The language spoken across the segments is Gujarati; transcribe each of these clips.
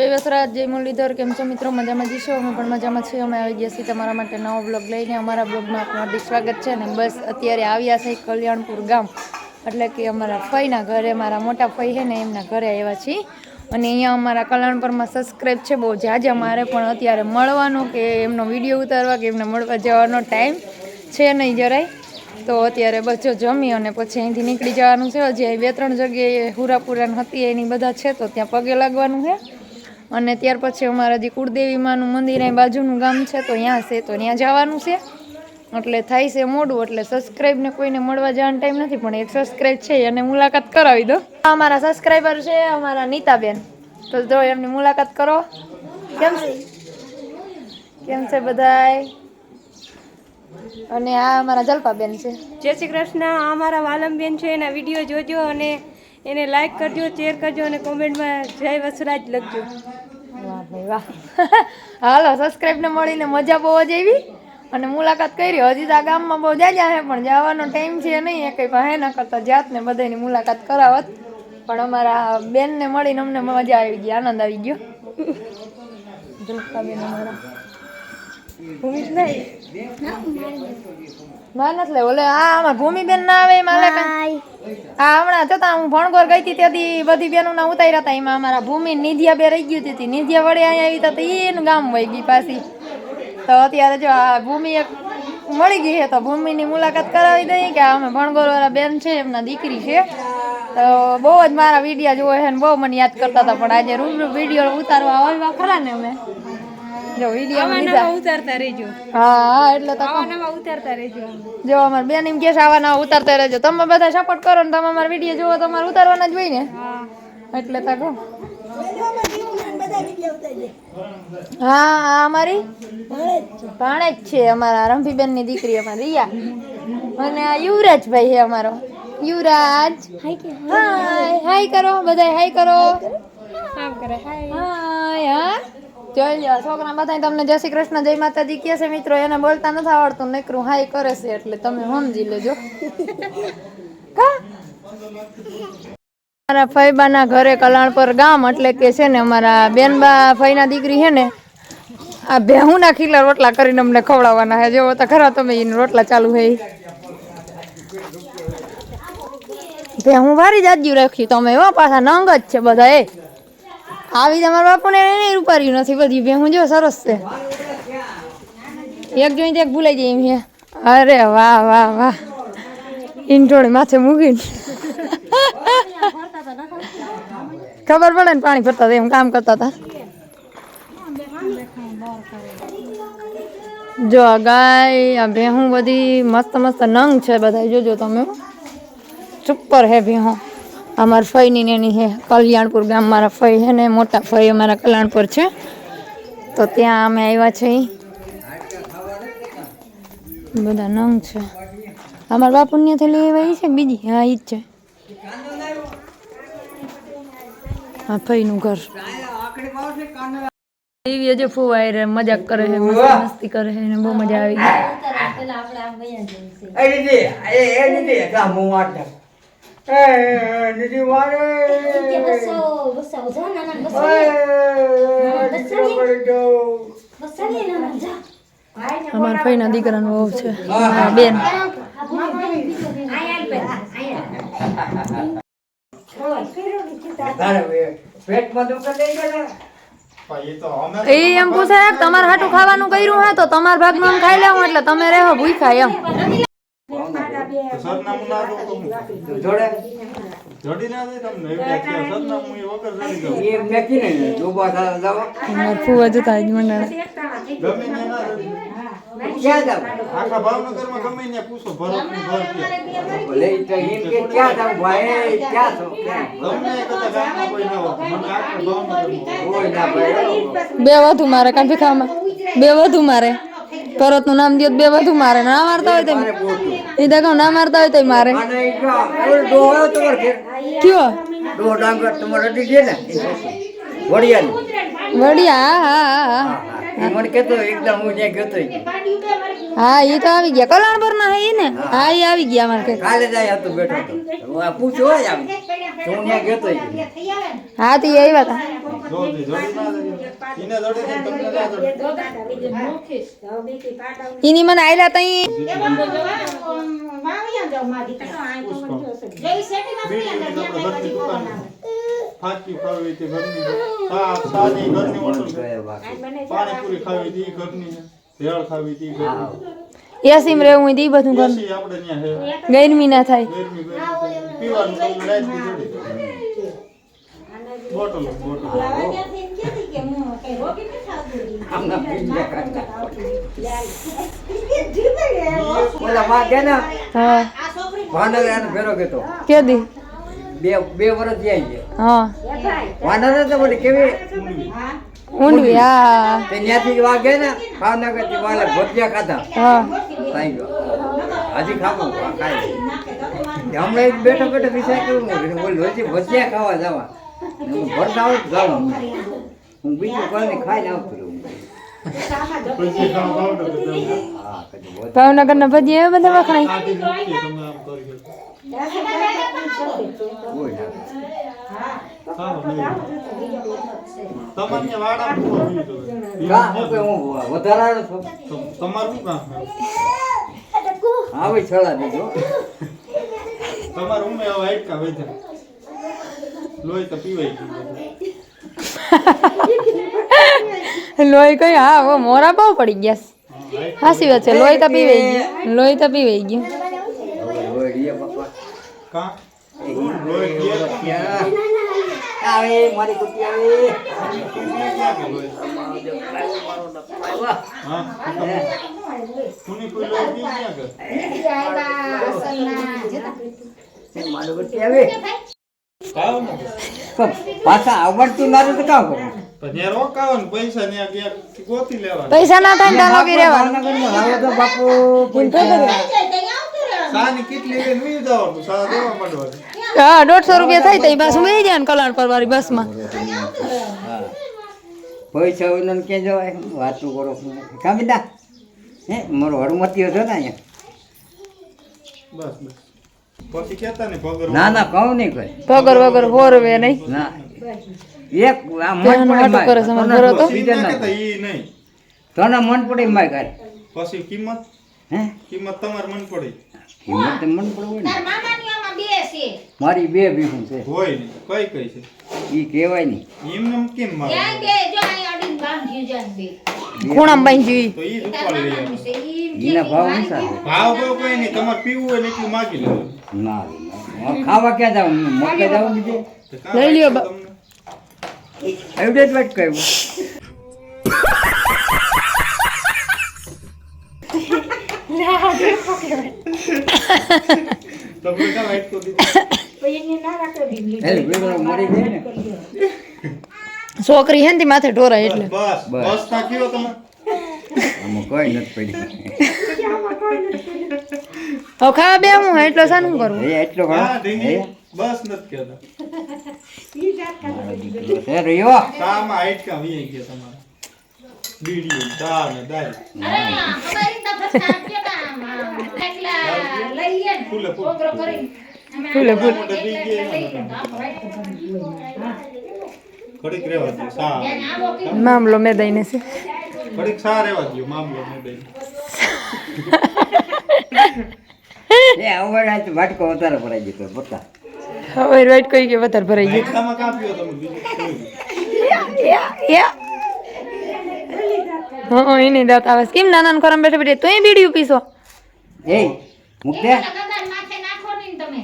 વસરાજ જય મુરલીધર, કેમ છો મિત્રો? મજામાં જઈશો અમે પણ મજામાં છીએ. અમે આવી ગયા છીએ તમારા માટે નવો બ્લોગ લઈને. અમારા બ્લોગમાં આપનું હાર્દિક સ્વાગત છે ને બસ અત્યારે આવ્યા છે કલ્યાણપુર ગામ. એટલે કે અમારા ફઈના ઘરે, મારા મોટા ફઈ છે ને એમના ઘરે આવ્યા છીએ. અને અહીંયા અમારા કલ્યાણપુરમાં સબસ્ક્રાઈબ છે બહુ જાજા મારે, પણ અત્યારે મળવાનો કે એમનો વીડિયો ઉતારવા કે એમને મળવા જવાનો ટાઈમ છે નહીં જરાય. તો અત્યારે બચ્ચો જમી અને પછી અહીંથી નીકળી જવાનું છે. હજી બે ત્રણ જગ્યાએ હુરાપુરાન હતી, એની બધા છે તો ત્યાં પગે લાગવાનું છે. અને ત્યાર પછી અમારા જે કુળદેવી માનું મંદિર અહીં બાજુનું ગામ છે, તો ત્યાં છે, તો ત્યાં જવાનું છે. એટલે થાય છે મોડું, એટલે સબસ્ક્રાઈબ ને કોઈને મળવા જવાનો ટાઈમ નથી, પણ એક સબસ્ક્રાઈબ છે એને મુલાકાત કરાવી દો. અમારા સબસ્ક્રાઈબર છે, અમારા નીતાબેન. તો જો એમની મુલાકાત કરો. કેમ છે? કેમ છે બધાય? અને આ અમારા જલપાબેન છે. જય શ્રી કૃષ્ણ. અમારા વાલમબેન છે, એના વીડિયો જોજો અને એને લાઈક કરજો શેર કરજો અને કોમેન્ટમાં જય વસરાજ લખજો. ભાઈ વાહ. હાલો સબસ્ક્રાઈબ ને મળીને મજા બહુ જ આવી. અને મુલાકાત કરી હજી તો આ ગામમાં બહુ જાજા છે પણ જવાનો ટાઈમ છે નહીં એ કંઈ પાસે ના કરતા. જાત ને બધાની મુલાકાત કરાવત. પણ અમારા બેનને મળીને અમને મજા આવી ગઈ આનંદ આવી ગયો. અમારા ભૂમિ નહીં ના નથી લે ઓલે આ આમાં ભૂમિબેન ના આવે એમાં લે. આ હમણાં જતા હું ભણગોર ગઈ હતી ત્યાંથી બધી બેનો ના ઉતાર્યા હતા એમાં અમારા ભૂમિ નિધિયા બે રહી ગયું હતી નિધિયા વડે અહીંયા આવી હતા એનું ગામ વહી ગઈ પાછી. તો અત્યારે જો આ ભૂમિ એક મળી ગઈ છે તો ભૂમિની મુલાકાત કરાવી દઈએ કે અમે ભણગોર વાળા બેન છે એમના દીકરી છે. તો બહુ જ મારા વિડીયા જોવે છે ને બહુ મને યાદ કરતા હતા પણ આજે રૂબરૂ વીડિયો ઉતારવા આવ્યા ખરા ને અમે. જો વીડિયો લીધા. ઉતારતા રહેજો. હા એટલે તો. ઉતારતા રહેજો. જો અમાર બેન એમ કે આવા નવા ઉતારતા રહેજો. તમે બધા સપોર્ટ કરો ને તમે અમારા વીડિયો જોવો તો અમારે ઉતારવાના જ હોય ને. એટલે તો કહું. હા અમારી? ભાણે જ છે અમારા રંભીબેનની દીકરી અમારી રિયા. અને આ યુવરાજભાઈ છે અમારો. યુવરાજ. હાય હાય. કરો બધા હાય કરો. હાય હા. જોઈ છોકરા બધા તમને જય શ્રી કૃષ્ણ, જય માતાજી કહે છે મિત્રો? એને બોલતા નથી આવડતું, નકરું હાય કરે છે એટલે તમે સમજી લેજો. મારા ફઈબાના ઘરે કલાણપર ગામ એટલે કે છે ને, અમારા બેનબા ફઈના દીકરી છે ને, આ ભેહુના ખીલા રોટલા કરીને અમને ખવડાવવાના છે. જેવો તો ખરા તમે એને રોટલા ચાલુ હે. ભેહું વારી જાજ્યું રાખ્યું, તમે એવા પાછા નંગ જ છે બધા, એ. આવી તમારા બાપુને એને ઉપાડ્યું નથી, બધી ભેહું જો સરસ છે. એક જોઈને એક ભૂલાઈ જાય એમ અરે વાહ વાહ વાહ. ઈંટોળી માથે મૂકીને. ખબર પડે ને પાણી ભરતા હતા એમ કામ કરતા હતા. જો આ ગાય, આ ભેહું બધી મસ્ત મસ્ત નંગ છે બધા જોજો તમે સુપર હે. ભેહું અમારા ફઈની ને એની હે કલ્યાણપુર ગામ મારા ફઈ હે ને મોટા ફઈ અમારા કલ્યાણપુર છે. તો ત્યાં અમે આવ્યા છીએ બધા નંગ છે. અમારા બાપુ ત્યાંથી લઈ આવ્યા એ છે બીજી? હા એ જ છે. હા ફઈનું ઘર. એવી હજુ ફુવાય રે મજાક કરે છે મસ્તી મસ્તી કરે છે ને બહુ મજા આવી. ગઈ એ દીદી એ ના? અમારા ભાઈના દીકરાનો વહુ છે. બેન. પેટમાં દુખે દઈ ગયો એ એમ પૂછે તમારે હાટું ખાવાનું કર્યું હે તો તમારા ભાગનું ખાઈ લેવું એટલે તમે રહેવો ભૂખ્યા એમ. સરનામું ના દો તો જોડે. જડી. ના દે તમને? એમ કે સરનામું એ વગર જડી ગયું. એ મેકી ને બા થા જાવ મરફુ ફુવા તાજ મંડળ. ગમે ને ના ક્યાં જાવ આખા ભાવનગરમાં ગમે ત્યાં પૂછો ભરતનું ઘર ક્યાં. ભલે તો એમ કે ક્યાં જાવ ભાઈ ક્યાં છો? ગમે એ ગામમાં કોઈ ના હોય મને આખા ભાવનગરમાં કોઈ ના ભાઈ બે વધુ મારે કાં ભીખામાં બે વધુ મારે. ભરતનું નામ દિયો તો બે બધું મારે. ના મારતા હોય તો એ દેખો ના મારતા હોય તો મારે. કયો? વડિયા હા હા હા મને કેતો એકદમ હું જ્યાં ગયો તો. હા એ તો આવી ગયા. કલ્યાણ પર ના? હે. ને હા એ આવી ગયા મારે. કાલે જાય હતો બેઠો હું આ પૂછો હોય આમ. હું ને ગયો તો હા તે આવ્યા હતા. એને મને આયલા તઈ. ફાંકી ખાવી ઘરની. સાદી ઘરની પાણીપુરી ખાવી હતી ઘરની. ભેળ ખાવી તી એસીમ રહેવું હોય તે ઈ બધું કરું ગરમી ના થાય. પીવાનું બોટલો બોટલો. આમના પીંજા કાઢતા. ઓલા માં ગયા ને હા. ભાવનગર એને ફેરો ગયો કે દી? બે બે વર્ષ જાય છે. હા. ભાવનગર તો બધી કેવી ઊંડવી હા. તે ત્યાંથી વાગ ને ભાવનગરથી વાલે ભજીયા ખાધા. હા. હજી ખાવું ખાઈ હમણાં એક બેઠો બેઠો વિચાર કરું હું ઓલી હજી ભજીયા ખાવા જવા. ને હું ભરતા આવું જાઉં હું બીજું કોઈ ખાઈને આવતું રહું. હા ભાવનગર ના ભજી એવા બધા વખણાય? આથી તમને વાડા હું વધારાનો છું? તમારું છળા તમારું ઉમે હવે વેચા લોહી તો પીવાય ગયું લોહી કઈ હા હવે મોરા બહુ પડી ગયા. હાસી વાત છે લોહી તો પીવાઈ ગયું લોહી તો પીવાઈ ગયું કા? લોહી આવે મારી કુટી આવે. પાછા આવડતું ના તો કામ કરું પૈસા ત્યાં ગયા ગોતી લેવાના પૈસા ના થાય ને ત્યાં રહેવાનું. ભાવનગરમાં તો બાપુ કેટલી લઈને જવાનું સા દેવા માંડવાનું હા દોઢસો રૂપિયા થાય તો એ પાછું બેસી જાય ને કલાણ પર વાળી બસમાં. પૈસા હોય ને ક્યાં જવાય? વાતું કરો કામિતા હે મારો હરમતીયો છે ને અહીંયા. બસ બસ ને પગર ના ના કહું નહીં કોઈ. પગર વગર હોરવે નહીં. ના. એક આ મન કરે છે, મને ભરો તો. તને પડે માય કાઢ પછી કિંમત? હે? કિંમત તમારે મન પડી. હિંમત મન પડે હોય છે. મારી બે ભીખું છે. હોય ને. કઈ કઈ છે? ઈ કહેવાય નહીં. એમ નમ કેમ મારે ખૂણામાં બાંધી તો ઈ જ ઉપાડી લઈ આવે. એના ભાવ ઊંચા ભાવ ભાવ કઈ નહીં. તમારે પીવું હોય એટલું માગી લેવાનું ના ના. ખાવા ક્યાં જાવ? મોકે જાવ બીજે? લઈ લ્યો બા. એડવર્ટાઇઝ કહ્યું તમને કાં વાઈટ તો દીધું? એટલે વેલો મરી ગઈ ને? છોકરી હે ને માથે ઢોરાય એટલે. બસ. બસ. બસ તમે. આમાં કોઈ નથી પડી. હવે ખાવા બે હું એટલો સાનું કરું? એ એટલો હા? બસ નથી કહેતા. રહ્યો? કામાં કાં વી ગયા તમારે. ફૂલ મોઢે ઘડીક રહેવા દો સા. મામલો મે દઈને છે. ઘડીક સા રહેવા દો મામલો મે દઈ એ હવે તો વાટકો વધારે ભરાઈ ગયો તો બતા હવે રાઈટ કરી કે વધારે ભરાઈ ગયો. તમે કાં પીવો તમે બીજું? કોઈ હા એની દાંત આવે કેમ નાના કરમ બેઠે બેઠે તોય બીડીયું પીશો? એ મુકતે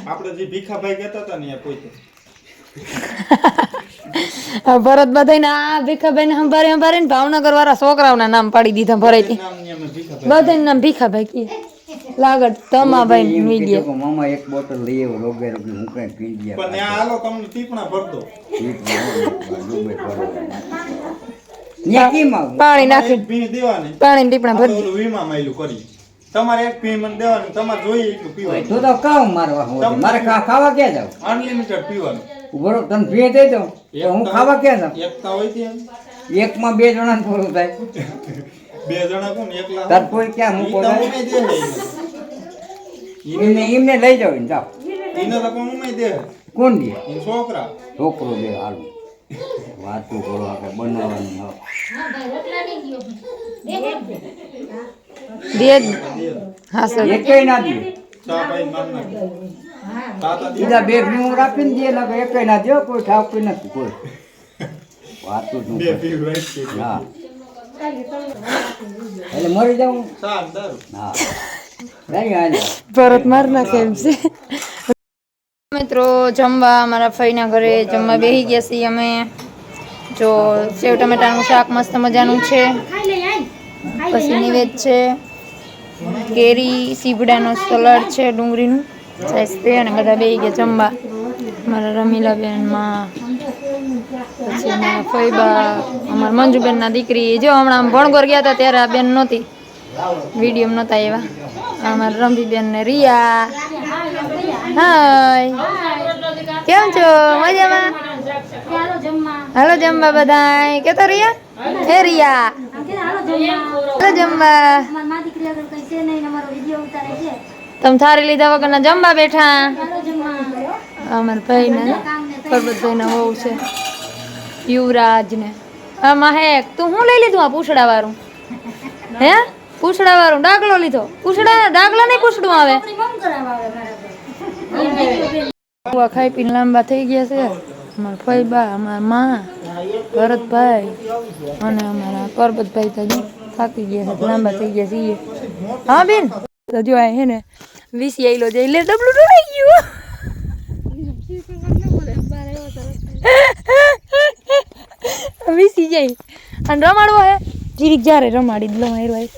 આપણે જે ભીખાભાઈ કહેતા હતા ને પોતે ભરત બધાને આ ભીખાભાઈ ને સંભારે સંભારે ને ભાવનગર વાળા છોકરાઓના નામ પાડી દીધા ભરાઈ બધા ને ભીખાભાઈ બધાને નામ ભીખાભાઈ કહે લાગત તમાભાઈ ભાઈ મી કીધું મામા એક બોટલ લઈ આવ્યો રોગે રોગે હું કઈ પી ગયા પણ આ હાલો તમને ટીપણા ભર દો. ન્યા પાણી નાખી. પાણી ટીપણા ભરી વીમા માયલું કરી તમારે એક પી મને દેવાનું તમારે જોઈએ એટલું પીવાનું. તું તો કામ મારવા હું મારે ખાવા ક્યાં જાવ અનલિમિટેડ પીવાનું. ઊભો રહો, તને ભી દઈ તો હું ખાવા ક્યાં જાવ એકતા હોય ત્યાં. એકમાં બે જણા પૂરું થાય. બે જણા કોણ? એકલા તાર કોઈ ક્યાં હું દે હે. ઈને. એમને એમને લઈ જાવ ને જાઓ. ઈને તો કોણ ઉમે દે કોણ દે? છોકરા. છોકરો દે હાલું. વાતું કરો આપણે બનાવવાનું હોય. દે હા સર. એકેય ના દે માર નાખે બીજા બે ભીમું રાખીને દે એટલે એકેય ના દે કોઈ ઠાવતું નથી કોઈ. વાતું જ ન બે કરે. પીવ રાખી હા. એટલે મરી જાઉં? હા. ભરત માર નાખે એમ છે? મિત્રો જમવા અમારા ફઈના ઘરે જમવા બેસી ગયા છીએ અમે. જો સેવ ટમેટાનું શાક મસ્ત મજાનું છે. પછી નિવેદ છે કેરી સીબડાનો સલાડ છે ડુંગળીનું સાઈઝ તે અને બધા બે ગયા જમવા. મારા રમીલાબેનમાં પછી અમારા ફૈબા અમારા મંજુબેનના દીકરી. જો હમણાં ભણગોર ગયા હતા ત્યારે આ બેન નહોતી. વીડિયો નહોતા એવા અમારા રમીબેન ને રિયા. હાય. કેમ છો? મજામાં? હાલો જમવા. બધાય. કે તો રિયા? હે રિયા. જમવા. તમે થારી લીધા વગરના જમવા બેઠા. અમારા ભાઈ ને પરબતભાઈ ને હોવું છે. યુવરાજ ને હા મહેક તું શું લઈ લીધું આ પૂછડા વાળું હે? પૂછડા વાળું ડાકલો લીધો. પૂછડા ડાકલો નહીં પૂછડું આવે. આ ખાઈ પીને લાંબા થઈ ગયા છે. અમારા ફઈબા અમારા માં. ભરતભાઈ અને અમારા પરબતભાઈ તો થાકી ગયા છે લાંબા થઈ ગયા છીએ હા, બેન? તો જો આ હે ને, વીસી આઈલો જાય એટલે ડબલું ડોડાઈ ગયું. વીસી જાય. અને રમાડવો હે? જીરીક જ્યારે રમાડી દલો મારી હોય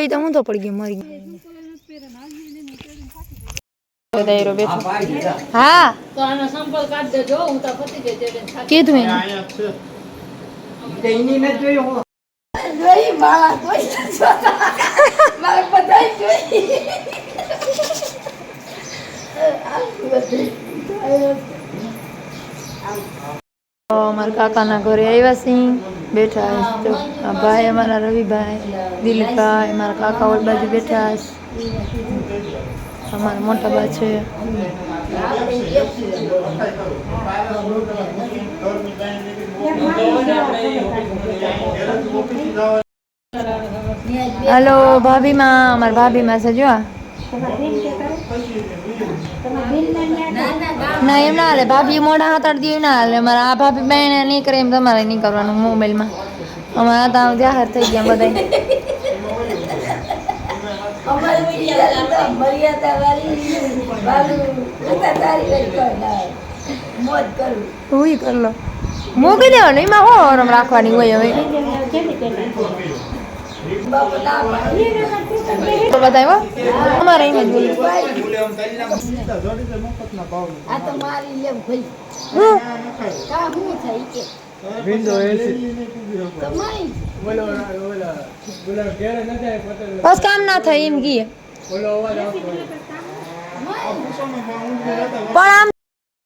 જોઈ તો હું તો પડી ગયો મરી ગયો. હા. કીધું એને તે એની. મેં જોયું હું. તો મારા કાકાના ઘરે આવ્યા સિંહ બેઠા તો આ ભાઈ અમારા રવિભાઈ, દિલીપભાઈ, મારા કાકા ઓલ બાજુ બેઠા છે અમારા મોટા બા છે. હલો, ભાભીમાં, અમારા ભાભીમાં છે, જો. ના, એમ ના હાલે. ભાભી મોઢા હાથડ દે ના હાલે. મારા આ ભાભી બેન નહીં કરે એમ તમારે નહીં કરવાનું મોબાઈલમાં. અમારા તો જાહેર થઈ ગયા બધા હું કર લો. મૂકી એમાં હો રાખવાની હોય હવે? બતાવ્યો બસ કામ ના થાય એમ કીએ પણ આમ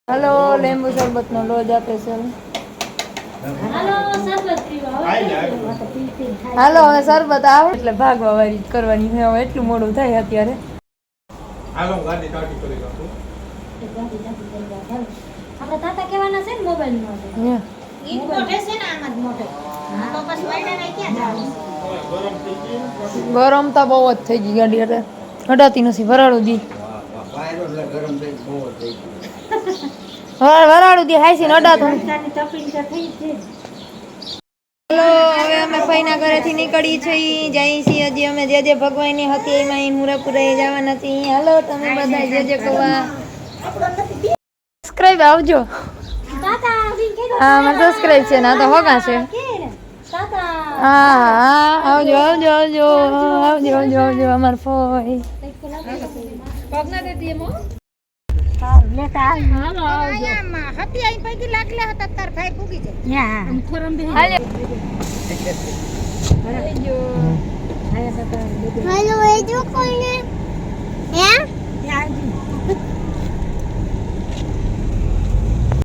હલો લીંબુ શરબત નો લોજ આપે છે હાલો હવે શરબત આવે. એટલે ભાગવા વાળી કરવાની છે. હવે એટલું મોડું થાય અત્યારે. હાલો ગાડી કાઢી કરી નાખું. આપણા તાતા કહેવાના છે ને મોબાઈલમાં ગરમ થઈ ગઈ. ગરમ તો બહુ જ થઈ ગઈ ગાડી એટલે. હટાતી નથી ભરાડું દી. ગરમ થઈ બહુ થઈ ગયું. વરા- વરાળું દે હાઈસી નડા તો હેલો હવે અમે ફઈના ઘરેથી નીકળી છીએ જઈ છીએ હજી અમે જે જે ભગવાનની હતી એમાં અહીં મુરાપુરા જવાના છીએ હલો તમે બધા જે જે કવા. સબસ્ક્રાઇબ આવજો. હા મને સબસ્ક્રાઇબ છે ના તો હોગા છે. તાતા હા હા આવજો આવજો આવજો આવજો આવજો આવજો અમાર ફોઈ. લેતા હાલો આવજો. હાલે. Hello, એ જો કોઈને. હે